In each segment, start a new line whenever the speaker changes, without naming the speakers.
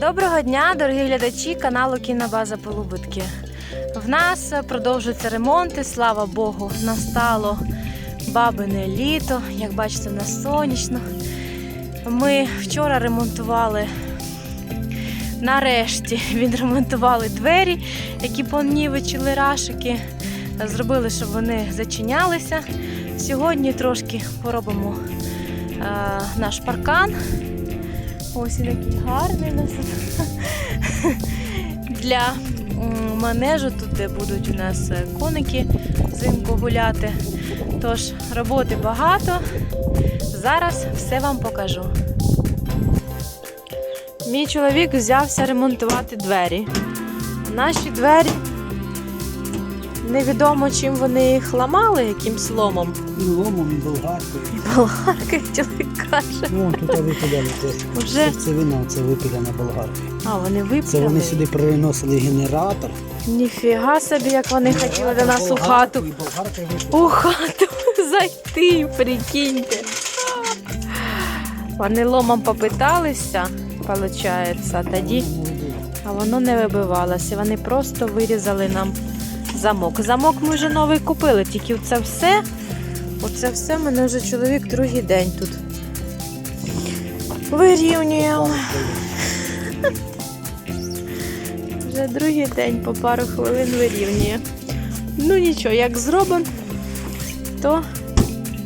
Доброго дня, дорогі глядачі каналу Кінобаза Полубитки. В нас продовжуються ремонти, слава Богу, настало бабине літо. Як бачите, на сонячно. Ми вчора ремонтували, нарешті відремонтували двері, які понівечили рашики. Зробили, щоб вони зачинялися. Сьогодні трошки поробимо е, наш паркан. Ось він який гарний у нас. Для манежу, тут де будуть у нас е, коники взимку гуляти. Тож роботи багато. Зараз все вам покажу. Мій чоловік взявся ремонтувати двері. Наші двері невідомо чим вони їх ламали, яким сломом.
І ломом, і болгаркою.
Болгарка, чоловік каже.
Ну, вон тут випиляли це.
Вже?
Серцевина, це випиляна болгарка.
А, вони
Це вони сюди приносили генератор.
Ніфіга собі, як вони хотіли до нас у хату.
Болгарка.
У хату зайти, прикиньте. Вони ломом попиталися, виходить, тоді, а воно не вибивалося. Вони просто вирізали нам замок. Замок ми вже новий купили, тільки це все. Оце все мене вже чоловік другий день тут. Вирівнюємо. Вже другий день по пару хвилин вирівнює. Ну нічого, як зробимо, то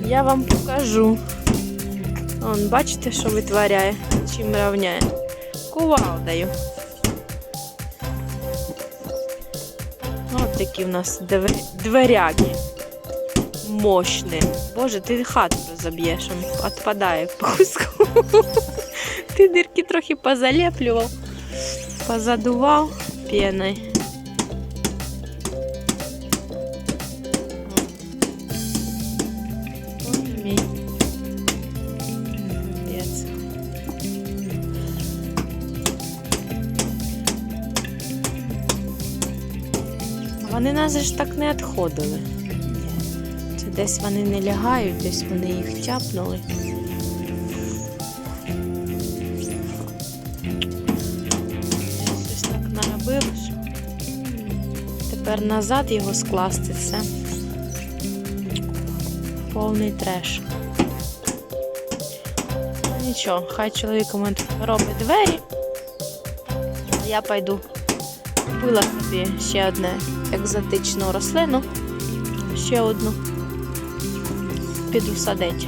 я вам покажу. Он, бачите, що витворяє, чим рівняє. Кувалдою. Такі в нас двер... дверяки. Мощні. Боже, ти хату розоб'єш, он відпадає по куску. Ти дірки трохи позалеплював, позадував пеною. Вони ж так не відходили. Це десь вони не лягають, десь вони їх тяпнули. Щось так наробили, тепер назад його скласти це повний треш. Ну, Нічого, хай чоловік у мене робить двері. А я пойду. Купила собі ще одне екзотичну рослину. Ще одну. Піду садити.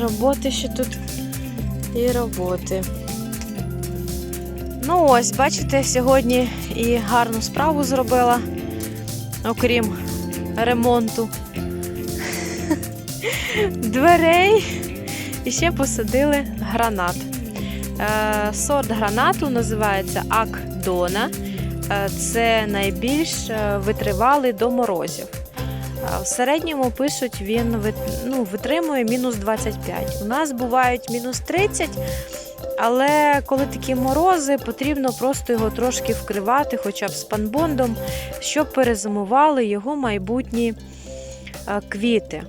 Роботи ще тут і роботи. Ну ось, бачите, сьогодні і гарну справу зробила, окрім ремонту дверей. І ще посадили гранат. Е, сорт гранату називається Акдона. Е, це найбільш е, витривалий до морозів. В середньому пишуть, він ну, витримує мінус 25. У нас бувають мінус 30, але коли такі морози, потрібно просто його трошки вкривати, хоча б спанбондом, щоб перезимували його майбутні квіти.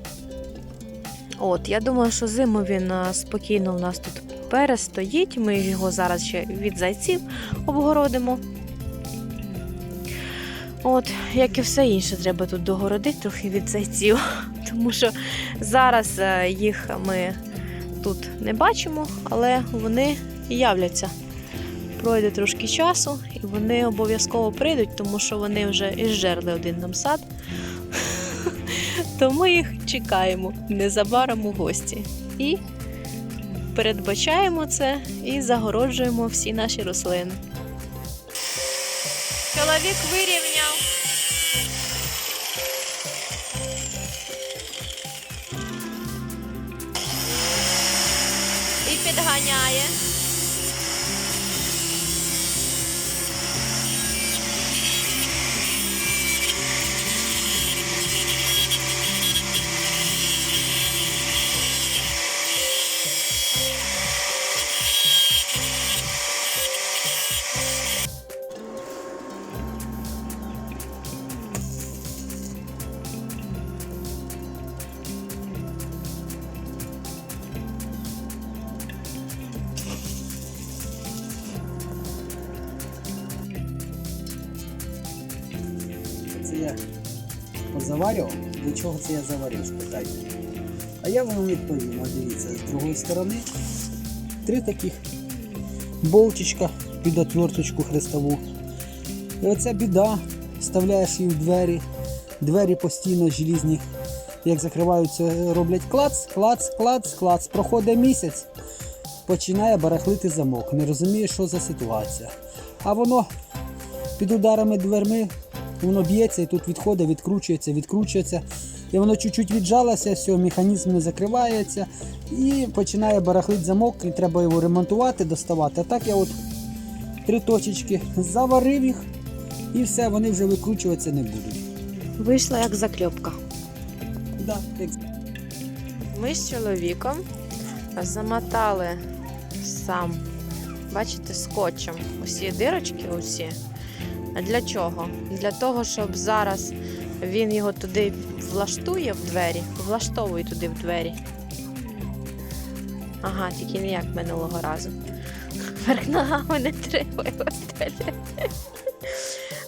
От, я думаю, що зиму він спокійно у нас тут перестоїть. Ми його зараз ще від зайців обгородимо. От, як і все інше, треба тут догородити трохи від зайців, тому що зараз е, їх ми тут не бачимо, але вони являться. Пройде трошки часу, і вони обов'язково прийдуть, тому що вони вже ізжерли один нам сад. То ми їх чекаємо незабаром у гості. І передбачаємо це і загороджуємо всі наші рослини. Чоловік вирівняв. Підганяє.
Позаварював? Для чого це я заварив, спитайте. А я вам відповім, От дивіться, з другої сторони три таких болтичка під отверточку хрестову. І оця біда, вставляєш її в двері, двері постійно желізні, як закриваються, роблять клац, клац, клац, клац. Проходить місяць, починає барахлити замок. Не розуміє, що за ситуація. А воно під ударами дверми, воно б'ється і тут відходить, відкручується, відкручується. І воно чуть-чуть віджалося, все, механізм не закривається і починає барахлити замок, і треба його ремонтувати, доставати. А так я от три точечки заварив їх і все, вони вже викручуватися не будуть.
Вийшла як закльопка.
Да, як
Ми з чоловіком замотали сам, бачите, скотчем усі дирочки, усі. Для чого? Для того, щоб зараз він його туди влаштує в двері, влаштовує туди в двері. Ага, тільки не як минулого разу. Верх ногами не тримай стелі.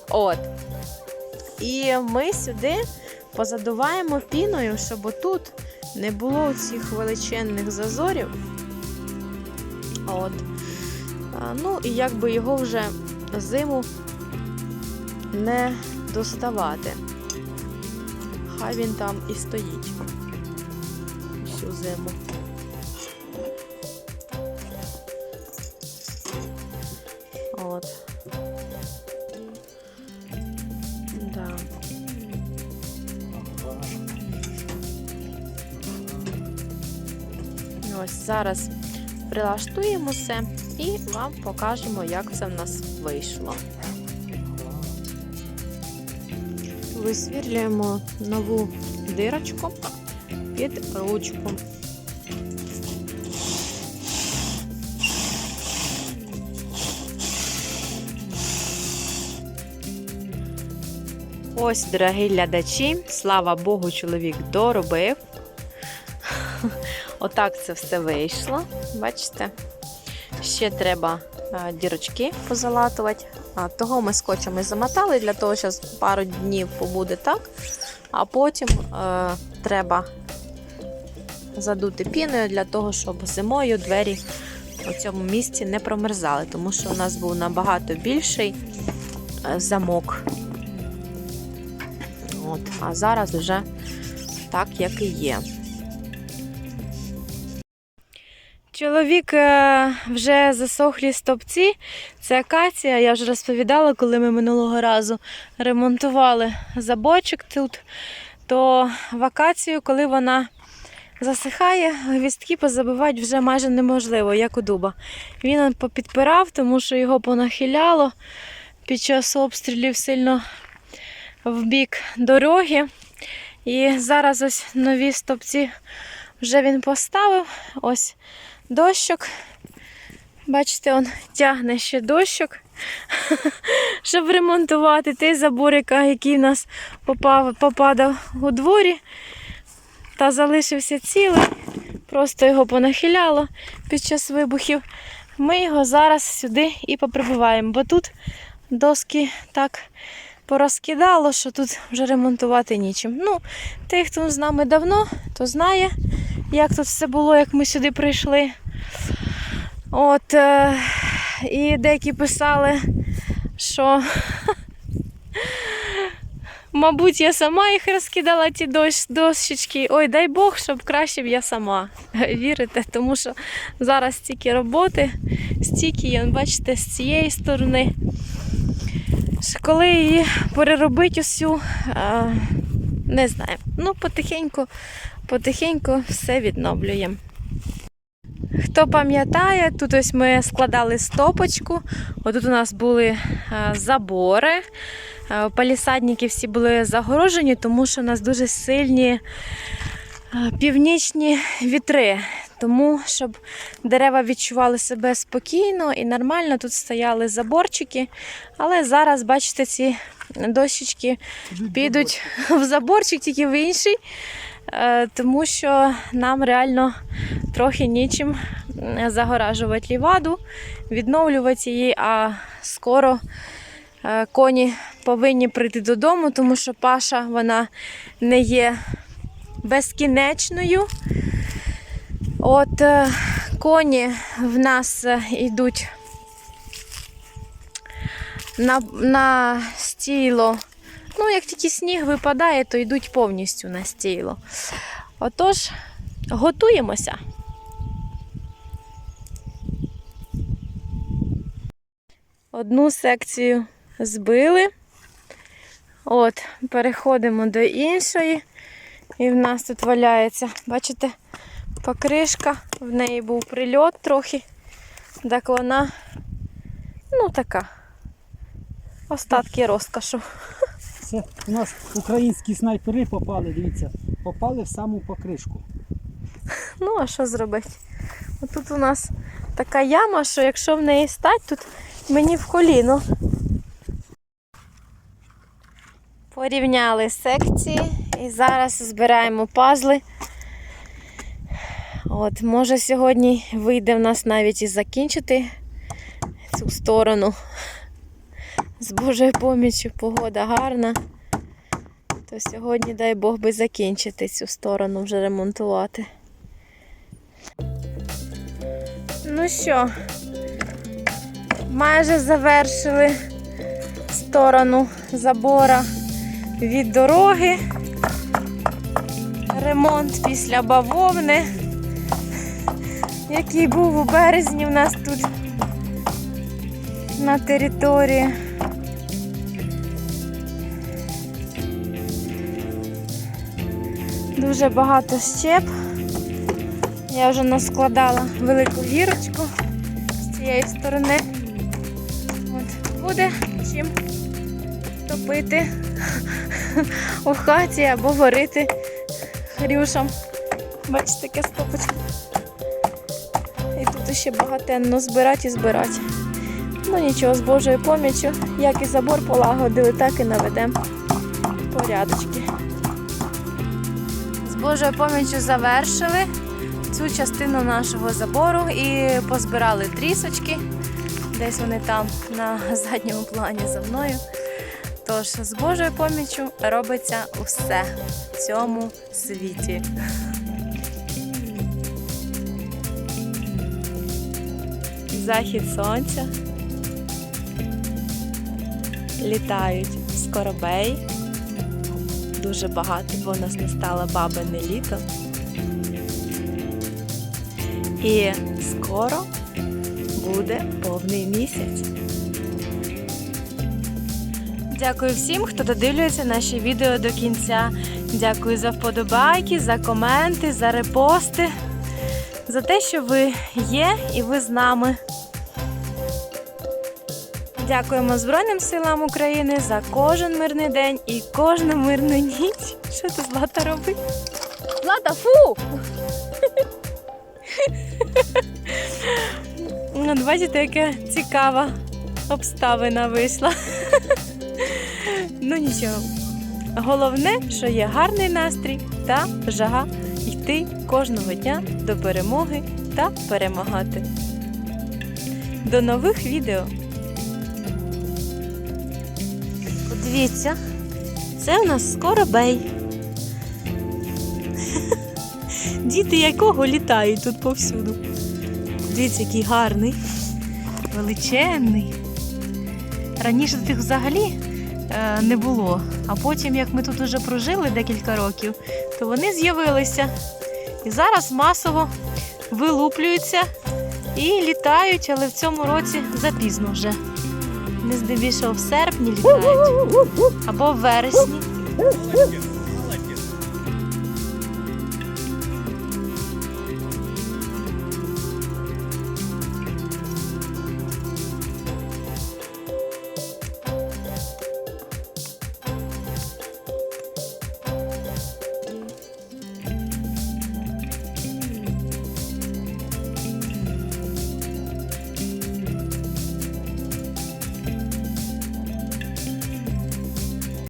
От. І ми сюди позадуваємо піною, щоб отут не було цих величезних зазорів. От. Ну і якби його вже зиму не доставати. Хай він там і стоїть всю зиму. От. Да. Ось зараз прилаштуємо все і вам покажемо, як це в нас вийшло. Висвірлюємо нову дирочку під ручку. Ось, дорогі глядачі, слава Богу, чоловік доробив. Отак це все вийшло. Бачите? Ще треба дірочки позалатувати. Того ми скотчем і замотали, для того, що пару днів побуде так. А потім е, треба задути піною для того, щоб зимою двері у цьому місці не промерзали, тому що у нас був набагато більший е, замок. От, а зараз вже так, як і є. Чоловік е, вже засохлі стовпці. Це акація. Я вже розповідала, коли ми минулого разу ремонтували заборчик тут. То в акацію, коли вона засихає, гвістки позабивати вже майже неможливо, як у дуба. Він попідпирав, тому що його понахиляло під час обстрілів сильно в бік дороги. І зараз ось нові стовпці вже він поставив. Ось дощок. Бачите, он тягне ще дощок, щоб ремонтувати той заборика, який в нас попав, попадав у дворі та залишився цілий. Просто його понахиляло під час вибухів. Ми його зараз сюди і поприбуваємо, бо тут доски так порозкидало, що тут вже ремонтувати нічим. Ну, той, хто з нами давно, то знає, як тут все було, як ми сюди прийшли. От, е, і деякі писали, що, мабуть, я сама їх розкидала, ті дощ, дощечки. Ой, дай Бог, щоб краще б я сама. Вірите, тому що зараз стільки роботи, стільки, бачите, з цієї сторони. Коли її переробити усю, е, не знаю. Ну, потихеньку, потихеньку все відновлюємо. Хто пам'ятає, тут ось ми складали стопочку. Отут у нас були забори. Палісадники всі були загорожені, тому що у нас дуже сильні північні вітри. Тому, щоб дерева відчували себе спокійно і нормально, тут стояли заборчики. Але зараз, бачите, ці дощечки підуть в заборчик, тільки в інший. Е, Тому що нам реально трохи нічим загоражувати ліваду, відновлювати її, а скоро Е, Коні повинні прийти додому, тому що Паша вона не є безкінечною. От е, коні в нас е, йдуть на, на стіло. Ну, як тільки сніг випадає, то йдуть повністю на стіло. Отож, готуємося. Одну секцію збили. От, переходимо до іншої. І в нас тут валяється, бачите, покришка, в неї був прильот трохи. Так вона, ну така, остатки розкашу.
Це у нас українські снайпери попали, дивіться, попали в саму покришку.
Ну, а що зробити? Отут у нас така яма, що якщо в неї стать, тут мені в коліно. Порівняли секції і зараз збираємо пазли. От, може сьогодні вийде в нас навіть і закінчити цю сторону. З Божою поміччю погода гарна. То сьогодні, дай Бог би закінчити цю сторону вже ремонтувати. Ну що, майже завершили сторону забора від дороги. Ремонт після бавовни, який був у березні в нас тут на території. Дуже багато щеп. Я вже наскладала велику гірочку з цієї сторони. От, буде чим топити у хаті або варити хрюшам. Бачите, таке стопочка. Тут ще багатенно збирати і збирати. Ну нічого, з Божою поміччю, як і забор полагодили, так і наведемо порядочки. З Божою поміччю завершили цю частину нашого забору і позбирали трісочки. Десь вони там на задньому плані за мною. Тож з Божою поміччю робиться усе в цьому світі. Захід сонця. Літають скоробей. Дуже багато, бо у нас настало бабине літо. І скоро буде повний місяць. Дякую всім, хто додивлюється наші відео до кінця. Дякую за вподобайки, за коменти, за репости, за те, що ви є і ви з нами. Дякуємо Збройним силам України за кожен мирний день і кожну мирну ніч. Що ти Злата робить? Злата, фу! От бачите, яка цікава обставина вийшла. ну нічого. Головне, що є гарний настрій та жага йти кожного дня до перемоги та перемагати. До нових відео! Подивіться, це у нас скоробей. Діти якого літають тут повсюду. Дивіться, який гарний, величезний. Раніше таких взагалі е, не було. А потім, як ми тут уже прожили декілька років, то вони з'явилися. І зараз масово вилуплюються і літають, але в цьому році запізно вже. Не здебільшого в серпні літають або в вересні.